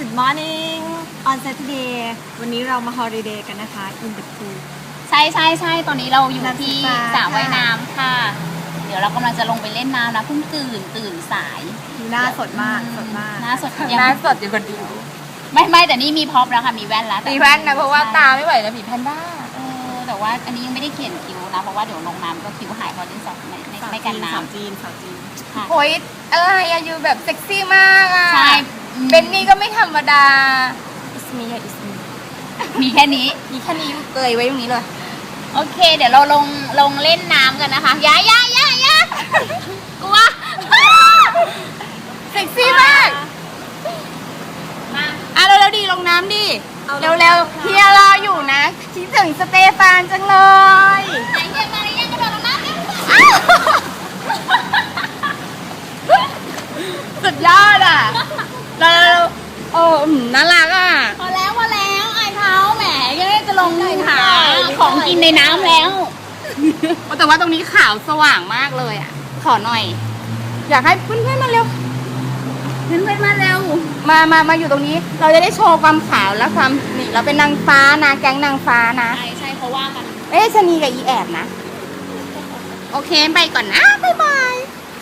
Good morning on Saturday วันนี้เรามา holiday กันนะคะ in the pool ใช่ใช่ใช่ตอนนี้เราอยู่น้ำที่สีฟ้าสระว่ายค่ะน้ำค่ะ เดี๋ยวเรากำลังจะลงไปเล่นน้ำนะเพิ่งตื่นตื่นสายดูหน้าสดมากสดมากหน้าสดหน้าสดอยู่คนเดียวไม่ไม่แต่นี่มีพร็อพแล้วค่ะมีแว่นแล้วต่มีแว่นนะเพราะว่าตาไม่ไหวแล้วผีแพนด้าเออแต่ว่าอันนี้ยังไม่ได้เขียนคิ้วนะเพราะว่าเดี๋ยวลงน้ำก็คิ้วหายเพราะเล่นสองไม่ไม่สาวไม่กันจีนน้สาวจีนสาวจีนำค่ะโอ้ยอะไรอะอยู่แบบเซ็กซี่มากอะใช่ อืมเบนนี่ก็ไม่ธรรมดา It's me It's me มีแค่นี้ มีแค่นี้เกยไว้ตรงนี้เลย โอเค เดี๋ยวเราลงลงเล่นน้ำกันนะคะอยาอยาอยาอยากลัวเซ็กซี่มากมาอะเร็วๆดีลงน้ำดิเอาเร็วๆเฮียรออยู่นะคิดถึงสเตฟานจังเลยไหนเรียกมาหรือยังกระโดดลงน้ำเร็วสุดยอดอะเร็วๆโอ้อืมน่ารักอะ พอแล้วพอแล้วอายเขาแหมยังไม่จะลงหาของกินในน้ำแล้ว แต่ว่าตรงนี้ขาวสว่างมากเลยอะ ขอหน่อย อยากให้เพื่อนๆมาเร็ว เพื่อนๆมาเร็ว มามามาอยู่ตรงนี้ เราจะได้โชว์ความขาวและความนี่เราเป็นนางฟ้านะแก๊งนางฟ้านะ ใช่ใช่เพราะว่ากัน เอ๊ะชะนีกับอีแอบนะ โอเค ไปก่อนนะ บ๊ายบาย